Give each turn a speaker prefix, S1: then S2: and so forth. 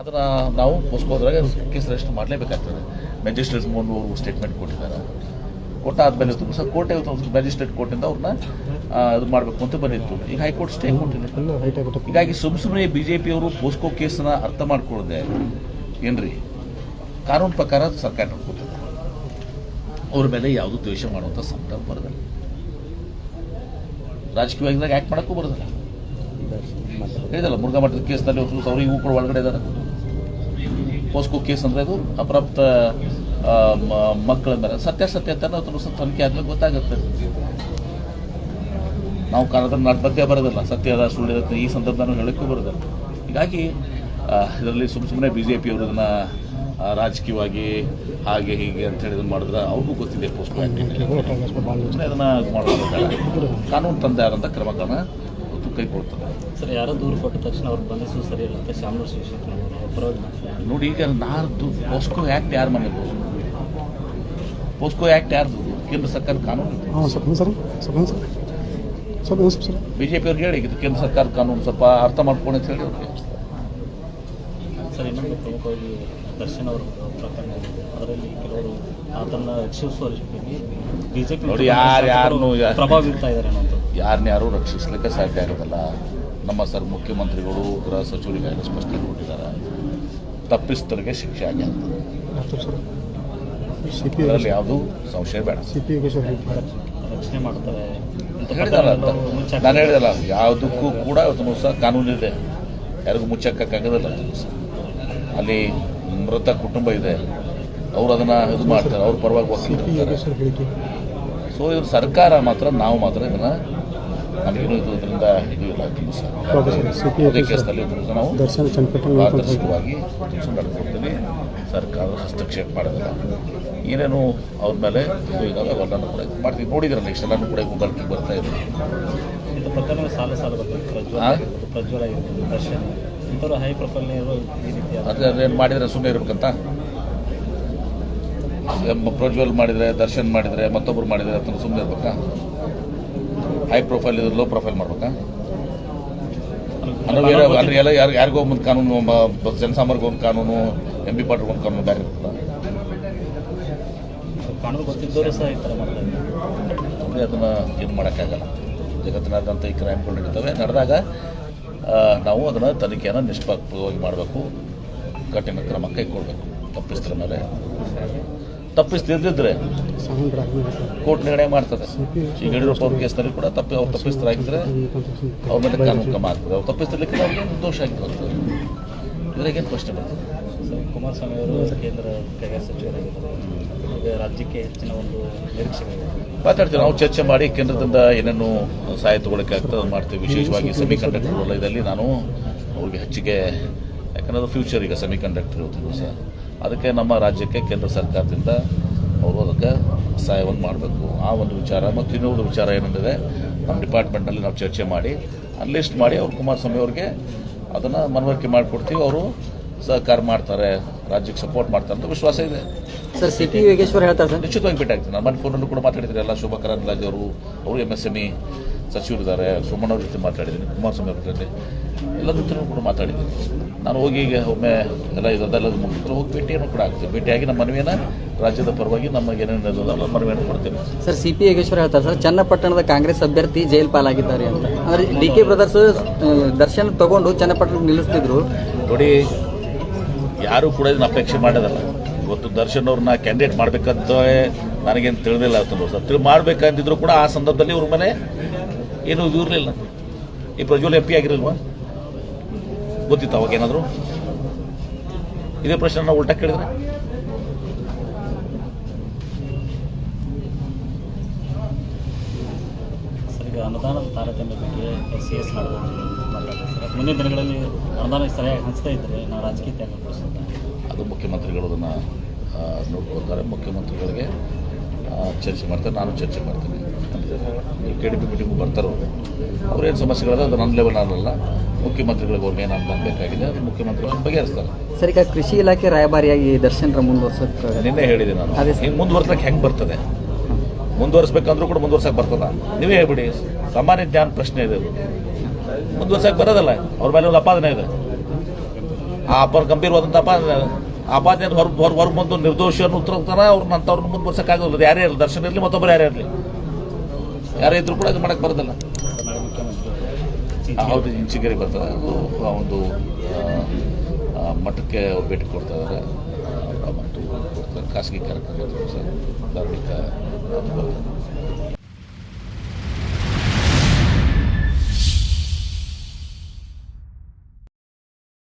S1: ಅದನ್ನು ನಾವು ಪೋಸ್ಕೋದ್ರಾಗ ಕೇಸ್ ರಿಜಿಸ್ಟರ್ ಮಾಡಲೇಬೇಕಾಗ್ತದೆ. ಮ್ಯಾಜಿಸ್ಟ್ರೇಟ್ ಮೂರು ಅವರು ಸ್ಟೇಟ್ಮೆಂಟ್ ಕೊಟ್ಟಿದ್ದಾರೆ. ಕೊಟ್ಟಾದ್ಮೇಲೆ ಮೇಲೆ ಸಹ ಕೋರ್ಟ್ ಮ್ಯಾಜಿಸ್ಟ್ರೇಟ್ ಕೋರ್ಟಿಂದ ಅವ್ರನ್ನ ಇದು ಮಾಡಬೇಕು ಅಂತ ಬಂದಿತ್ತು. ಈಗ ಹೈಕೋರ್ಟ್ ಸ್ಟೇ ಕೊಟ್ಟಿದೆ. ಹೀಗಾಗಿ ಸುಮ್ ಸುಮ್ಮನೆ ಬಿ ಜೆ ಪಿಯವರು ಪೋಸ್ಕೋ ಕೇಸನ್ನ ಅರ್ಥ ಮಾಡ್ಕೊಳ್ಳದೆ ಏನ್ರಿ? ಕಾನೂನು ಪ್ರಕಾರ ಸರ್ಕಾರ ನೋಡ್ಕೊತದೆ ಅವ್ರ ಮೇಲೆ ಯಾವುದು ದ್ವೇಷ ಮಾಡುವಂಥ ಸಂದರ್ಭ ಬರೋದಿಲ್ಲ. ರಾಜಕೀಯವಾಗಿ ಆ್ಯಕ್ಟ್ ಮಾಡೋಕ್ಕೂ ಬರೋದಿಲ್ಲ. ಹೇಳಿದಲ್ಲ ಮುರುಘಾ ಮಠದ ಕೇಸ್ನಲ್ಲಿ ಇವು ಕೂಡ ಒಳಗಡೆ ಇದ್ದಾರೆ ಪೋಸ್ಕೋ ಕೇಸ್ ಅಂದರೆ ಅದು ಅಪ್ರಾಪ್ತ ಮಕ್ಕಳ ಮೇಲೆ. ಸತ್ಯಾಸತ್ಯ ಅಂತ ಸ್ವಲ್ಪ ತನಿಖೆ ಆದ್ಮೇಲೆ ಗೊತ್ತಾಗುತ್ತೆ. ನಾವು ಕಾರಣದ ಮಧ್ಯ ಬರೋದಿಲ್ಲ. ಸತ್ಯದ ಸುಳ್ಳಿದ ಈ ಸಂದರ್ಭದಲ್ಲಿ ಹೇಳೋಕ್ಕೂ ಬರೋದಿಲ್ಲ. ಹೀಗಾಗಿ ಇದರಲ್ಲಿ ಸುಮ್ಮ ಸುಮ್ಮನೆ ಬಿ ಜೆ ಪಿಯವರು ಇದನ್ನು ರಾಜಕೀಯವಾಗಿ ಹಾಗೆ ಹೀಗೆ ಅಂತ ಹೇಳಿ ಇದನ್ನು ಮಾಡಿದ್ರೆ ಅವ್ರಿಗೂ ಗೊತ್ತಿದೆ ಪೋಸ್ಟ್ ಅದನ್ನು ಮಾಡೋದು ಕಾನೂನು ತಂದೆ ಆದಂಥ ಕ್ರಮಗಳನ್ನ ಕೈಗೊಳ್ತದೆ
S2: ಸರ್ ಯಾರೋ ದೂರು ಕೊಟ್ಟ ತಕ್ಷಣ ಅವ್ರು ಬಂಧಿಸು ಸರಿ ಇಲ್ಲ. ಅಂತ ಶಾಮನೂರು ಶಿವಶಂಕರ್
S1: ನೋಡಿ ಈಗ ನಾರ್ದು ಪೋಸ್ಕೋ ಆ್ಯಕ್ಟ್ ಯಾರು ಮನೆ ಪೋಸ್ಕೋ ಆ್ಯಕ್ಟ್ ಯಾರ್ದು? ಕೇಂದ್ರ ಸರ್ಕಾರ ಕಾನೂನು
S3: ಸರ್
S1: ಬಿ ಜೆ ಪಿಯವ್ರಿಗೆ ಹೇಳಿ ಇದು ಕೇಂದ್ರ ಸರ್ಕಾರ ಕಾನೂನು ಸ್ವಲ್ಪ ಅರ್ಥ ಮಾಡ್ಕೊಂಡು ಅಂತ ಹೇಳಿ ಅವ್ರಿಗೆ.
S2: ಸರ್ ಇನ್ನೊಂದು ಪ್ರಮುಖವಾಗಿ ದರ್ಶನ್ ಅವರು ಪ್ರಕರಣ. ಅದರಲ್ಲಿ ಕೆಲವರು ಅದನ್ನು ರಕ್ಷಿಸುವ
S1: ನೋಡಿ, ಯಾರು ಯಾರು
S2: ಪ್ರಭಾವ ಬೀರ್ತಾ ಇದ್ದಾರೆ ಅನ್ನೋದು
S1: ರಕ್ಷಿಸಲಿಕ್ಕೆ ಯಾರೂ ರಕ್ಷಿಸ್ಲಿಕ್ಕೆ ಸಾಧ್ಯ ಆಗೋದಿಲ್ಲ ನಮ್ಮ ಸರ್ ಮುಖ್ಯಮಂತ್ರಿಗಳು ಗೃಹ ಸಚಿವರಿಗಾಗಲೇ ಸ್ಪಷ್ಟನೆ ಕೊಟ್ಟಿದ್ದಾರೆ. ತಪ್ಪಿಸ್ತರಿಗೆ ಶಿಕ್ಷೆ ಆಗಿ ಆಗ್ತದೆ
S3: ಡಾಕ್ಟರ್ ಸರ್ ಸಿ ಪಿ
S1: ಇದರಲ್ಲಿ ಯಾವುದೂ ಸಂಶಯ ಬೇಡ.
S2: ರಕ್ಷಣೆ ಮಾಡ್ತಾರೆ
S1: ನಾನು ಹೇಳಿದಲ್ಲ ಯಾವುದಕ್ಕೂ ಕೂಡ ಇವತ್ತು ಸಹ ಕಾನೂನಿದೆ ಯಾರಿಗೂ ಮುಚ್ಚಕ್ಕಾಗೋದಿಲ್ಲ ಸಹ ಅಲ್ಲಿ ಮೃತ ಕುಟುಂಬ ಇದೆ. ಅವ್ರು ಅದನ್ನು ಇದು ಮಾಡ್ತಾರೆ. ಅವ್ರ ಪರವಾಗಿ ವಕೀಲರು ಸೊ ಇವ್ರ ಸರ್ಕಾರ ಮಾತ್ರ ನಾವು ಮಾತ್ರ ಇದನ್ನು ನಮಗೇನು ಇದು ಇದರಿಂದ ಇದು ಇಲ್ಲ ತುಂಬ
S3: ಸರ್.
S1: ಅದೇ ಕೇಸ್ನಲ್ಲಿ ನಾವು ಪಾರದರ್ಶಕವಾಗಿ ಸರ್ಕಾರ ಹಸ್ತಕ್ಷೇಪ ಮಾಡೋದಿಲ್ಲ. ಏನೇನು ಅವ್ರ ಮೇಲೆ ಇದು ಇದಾವೆ ಅವೆಲ್ಲನೂ ಕೂಡ ಇದು ಮಾಡ್ತೀವಿ. ನೋಡಿದ್ರಲ್ಲ ಇಷ್ಟೆಲ್ಲನೂ ಕೂಡ ಗೂಗಲ್ಗೆ ಬರ್ತಾ ಇದೆ.
S2: ಸಾಲ ಸಾಲ ಬರ್ತದೆ ಪ್ರಜ್ವಲ್ ದರ್ಶನ್. ಇಂಥವ್ರು ಹೈ ಪ್ರೊಫೈಲ್
S1: ಅದೇ ಅದೇನು ಮಾಡಿದರೆ ಸುಮ್ಮನೆ ಇರ್ಬೇಕಂತ? ಪ್ರಜ್ವಲ್ ಮಾಡಿದರೆ ದರ್ಶನ್ ಮಾಡಿದರೆ ಮತ್ತೊಬ್ಬರು ಮಾಡಿದರೆ ಅದನ್ನು ಸುಮ್ಮನೆ ಇರ್ಬೇಕಾ? ಹೈ ಪ್ರೊಫೈಲ್ ಇದ್ರೆ ಲೋ ಪ್ರೊಫೈಲ್ ಮಾಡ್ಬೇಕಾ? ಅಂದ್ರೆ ಬೇರೆ ಅಂದ್ರೆ ಎಲ್ಲ ಯಾರು ಯಾರಿಗೋ ಒಂದು ಕಾನೂನು ಜನಸಾಮಾನ್ಯರಿಗೆ ಒಂದು ಕಾನೂನು ಎಂ ಬಿ ಪಾಟ್ರಿಗೆ ಒಂದು ಕಾನೂನು ಬೇರೆ ಅಂದರೆ ಅದನ್ನು ಏನು ಮಾಡೋಕ್ಕಾಗಲ್ಲ. ಜಗತ್ತಿನಾದ್ಯಂತ ಈ ಕ್ರೈಮ್ಗಳು ನಡೀತವೆ. ನಡೆದಾಗ ನಾವು ಅದನ್ನು ತನಿಖೆಯನ್ನು ನಿಷ್ಪಕ್ಷವಾಗಿ ಮಾಡಬೇಕು. ಕಠಿಣ ಕ್ರಮ ಕೈಗೊಳ್ಬೇಕು. ತಪ್ಪಿಸ್ತರ ಮೇಲೆ.
S3: ಡ್ರಾಗಿಂಗ್
S1: ಕೋರ್ಟ್ ನಿರ್ಣಯ ಮಾಡ್ತದೆ. ಈಗ ಯಡಿಯೂರಪ್ಪ ಅವ್ರ ಕೇಸ್ನಲ್ಲಿ ಕೂಡ ತಪ್ಪಿ ಅವ್ರು ತಪ್ಪಿಸ್ತರಾಗಿದ್ದರೆ ಅವ್ರ ಮೇಲೆ ಕಾನೂನು ಕ್ರಮ ಆಗ್ತದೆ. ಅವ್ರು ತಪ್ಪಿಸ್ತಿರ್ಲಿಕ್ಕೆ ಅವ್ರಿಗೆ ನಿರ್ದೋಷ ಆಗಿರ್ತದೆ ಇದ್ರಾಗೇನು ಪ್ರಶ್ನೆ ಬರ್ತದೆ?
S2: ಕುಮಾರಸ್ವಾಮಿ ಅವರು ಕೇಂದ್ರ ಕೈಗಾರಿಕಾ ಸಚಿವರಾಗಿದ್ದಾರೆ. ಈಗ ರಾಜ್ಯಕ್ಕೆ ಹೆಚ್ಚಿನ ಒಂದು ನಿರೀಕ್ಷೆಗಳಿದೆ
S1: ಮಾತಾಡ್ತೀವಿ. ನಾವು ಚರ್ಚೆ ಮಾಡಿ ಕೇಂದ್ರದಿಂದ ಏನೇನು ಸಹಾಯ ತಗೊಳಕ್ಕೆ ಆಗ್ತದೆ ಅದು ಮಾಡ್ತೀವಿ. ವಿಶೇಷವಾಗಿ ಸೆಮಿ ಕಂಡಕ್ಟರ್ ವಲಯದಲ್ಲಿ ನಾನು ಅವ್ರಿಗೆ ಹೆಚ್ಚಿಗೆ ಯಾಕಂದ್ರೆ ಅದು ಫ್ಯೂಚರ್ ಈಗ ಸೆಮಿ ಕಂಡಕ್ಟರ್ ಇವತ್ತಿಗೂ ಸಹ. ಅದಕ್ಕೆ ನಮ್ಮ ರಾಜ್ಯಕ್ಕೆ ಕೇಂದ್ರ ಸರ್ಕಾರದಿಂದ ಅವರು ಅದಕ್ಕೆ ಸಹಾಯವನ್ನು ಮಾಡಬೇಕು. ಆ ಒಂದು ವಿಚಾರ ಮತ್ತು ಇನ್ನೊಂದು ವಿಚಾರ ಏನಂದರೆ ನಮ್ಮ ಡಿಪಾರ್ಟ್ಮೆಂಟ್ನಲ್ಲಿ ನಾವು ಚರ್ಚೆ ಮಾಡಿ ಅನ್ಲಿಸ್ಟ್ ಮಾಡಿ ಅವ್ರು ಕುಮಾರಸ್ವಾಮಿ ಅವ್ರಿಗೆ ಅದನ್ನು ಮನವರಿಕೆ ಮಾಡಿಕೊಡ್ತೀವಿ. ಅವರು ಸಹಕಾರ ಮಾಡ್ತಾರೆ ರಾಜ್ಯಕ್ಕೆ ಸಪೋರ್ಟ್ ಮಾಡ್ತಾರೆ ಅಂತ ವಿಶ್ವಾಸ ಇದೆ.
S4: ಸರ್ ಸಿ ಟಿ ಯೋಗೇಶ್ವರ್ ಹೇಳ್ತಾರೆ ಸರ್.
S1: ನಿಶ್ಚಿತವಾಗಿ ಭೇಟಿ ಆಗ್ತೀನಿ ನಮ್ಮ ಮನೆ ಫೋನಲ್ಲೂ ಕೂಡ ಮಾತಾಡಿದ್ದೀರಿ. ಎಲ್ಲ ಶೋಭಾ ಕರಂದ್ಲಾಜೆ ಅವರು ಅವರು ಎಂ ಎಸ್ ಎಂ ಇ ಸಚಿವರಿದ್ದಾರೆ. ಸುಮ್ಮನವ್ರ ಅವ್ರ ಜೊತೆ ಮಾತಾಡಿದ್ದೀನಿ ಕುಮಾರಸ್ವಾಮಿ ಅವ್ರ ಜೊತೆ. ಎಲ್ಲ ಜೊತೆ ಕೂಡ ಮಾತಾಡಿದ್ದೀನಿ ನಾನು ಹೋಗಿ ಈಗ ಒಮ್ಮೆ ಎಲ್ಲ ಇದೆಲ್ಲ ಮುಗಿದ್ರೆ ಹೋಗಿ ಭೇಟಿಯನ್ನು ಕೂಡ ಆಗ್ತೀನಿ. ಭೇಟಿಯಾಗಿ ನಮ್ಮ ಮನವಿಯನ್ನು ರಾಜ್ಯದ ಪರವಾಗಿ ನಮಗೆ ಏನೇನು ಇರೋದಲ್ಲ ಮನವಿಯನ್ನು ಕೊಡ್ತೇವೆ
S4: ಸರ್ ಸಿ ಪಿ ಯೋಗೇಶ್ವರ ಹೇಳ್ತಾರೆ ಸರ್ ಚನ್ನಪಟ್ಟಣದ ಕಾಂಗ್ರೆಸ್ ಅಭ್ಯರ್ಥಿ ಜೈಲ್ ಪಾಲಾಗಿದ್ದಾರೆ ಅಂತ. ಅಂದರೆ ಡಿ ಕೆ ಬ್ರದರ್ಸ್ ದರ್ಶನ ತಗೊಂಡು ಚನ್ನಪಟ್ಟಣ ನಿಲ್ಲಿಸ್ತಿದ್ರು.
S1: ನೋಡಿ ಯಾರು ಕೂಡ ಇದನ್ನ ಅಪೇಕ್ಷೆ ಮಾಡೋದಲ್ಲ ಇವತ್ತು ದರ್ಶನ್ ಅವ್ರನ್ನ ಕ್ಯಾಂಡಿಡೇಟ್ ಮಾಡಬೇಕಂತ ನನಗೇನು ತಿಳಿದಿಲ್ಲ ಅಂತ ಸರ್ ಮಾಡಬೇಕಂತಿದ್ರು ಕೂಡ ಆ ಸಂದರ್ಭದಲ್ಲಿ ಇವ್ರ ಮನೆ ಏನು ಇದು ಇರಲಿಲ್ಲ. ಈ ಪ್ರಜ್ವಲ್ ಎಂ ಪಿ ಆಗಿರಲ್ವಾ? ಗೊತ್ತಿತ್ತು ಅವಾಗ ಏನಾದರೂ? ಇದೇ ಪ್ರಶ್ನೆ ನಾವು ಉಲ್ಟಾ ಕೇಳಿದ್ರೆ?
S2: ಅನುದಾನದ ತಾರತಮ್ಯ ಬಗ್ಗೆ ಸಿ ಎಸ್ ಸರ್ ಮುಂದಿನ ದಿನಗಳಲ್ಲಿ ಅನುದಾನ ಸರಿಯಾಗಿ ಹಂಚ್ತಾ ಇದ್ದರೆ ನಾವು ರಾಜಕೀಯ ತ್ಯಾಗ
S1: ಅದು ಮುಖ್ಯಮಂತ್ರಿಗಳು ಅದನ್ನು ನೋಡ್ಕೊಳ್ತಾರೆ. ಮುಖ್ಯಮಂತ್ರಿಗಳಿಗೆ ಚರ್ಚೆ ಮಾಡ್ತಾರೆ. ನಾನು ಚರ್ಚೆ ಮಾಡ್ತೀನಿ. ಕೆ ಡಿ ಪಿ ಮೀಟಿಂಗು ಬರ್ತಾರೋ ಅವ್ರೇನು ಸಮಸ್ಯೆಗಳಿದೆ ಅದು ನನ್ನ ಲೆವೆಲ್ ಅಲ್ಲ ಮುಖ್ಯಮಂತ್ರಿಗಳಿಗೆ ಅವ್ರಿಗೆ ಏನು ಅನ್ಬೇಕಾಗಿದೆ ಬೇಕಾಗಿದೆ ಅದು ಮುಖ್ಯಮಂತ್ರಿಗಳು ಬಗೆಹರಿಸ್ತಾರೆ.
S4: ಸರಿ ಈಗ ಕೃಷಿ ಇಲಾಖೆ ರಾಯಭಾರಿಯಾಗಿ ದರ್ಶನ್ರ ಮುಂದುವರ್ಸಕ್ಕೆ
S1: ನಿನ್ನೆ ಹೇಳಿದೆ ನಾನು.
S4: ಅದೇ.
S1: ಹಿಂಗೆ ಮುಂದುವರ್ಸಕ್ಕೆ ಹೆಂಗೆ ಬರ್ತದೆ? ಮುಂದುವರ್ಸ್ಬೇಕಂದ್ರೂ ಕೂಡ ಮುಂದುವರ್ಸಕ್ಕೆ ಬರ್ತದ. ನೀವೇ ಹೇಳ್ಬಿಡಿ ಸಾಮಾನ್ಯ ಜ್ಞಾನ ಪ್ರಶ್ನೆ ಇದೆ ಮುಂದುವರ್ಸಕ್ಕೆ ಬರೋದಲ್ಲ ಅವ್ರ ಮೇಲೆ ಒಂದು ಅಪಾದನೆ ಇದೆ. ಆ ಅಪ ಗಂಭೀರವಾದಂಥ ಅಪಾದನೆ ಆಪಾದನೆ ಹೊರ ಹೊರ ಹೊರ ಬಂದು ನಿರ್ದೋಷಿಯನ್ನು ಉತ್ತರ ಅವ್ರನ್ನ ಅಂಥವ್ರನ್ನ ಮುಂದುವರ್ಸೋಕ್ಕಾಗೋದಿಲ್ಲ ಯಾರೇ ಇರಲಿ ದರ್ಶನ ಇರಲಿ ಮತ್ತೊಬ್ಬರು ಯಾರೇ ಇರಲಿ. ಯಾರೇ ಇದ್ರು ಕೂಡ ಇದು ಮಾಡಕ್ಕೆ ಬರೋದಲ್ಲ. ಹೌದು ಇಂಚಿಗೇರಿ ಬರ್ತದೆ. ಅದು ಒಂದು ಮಠಕ್ಕೆ ಭೇಟಿ ಕೊಡ್ತಾ ಇದ್ದಾರೆ ಮತ್ತು ಖಾಸಗಿ ಕಾರ್ಯಕ್ರಮ ಅದು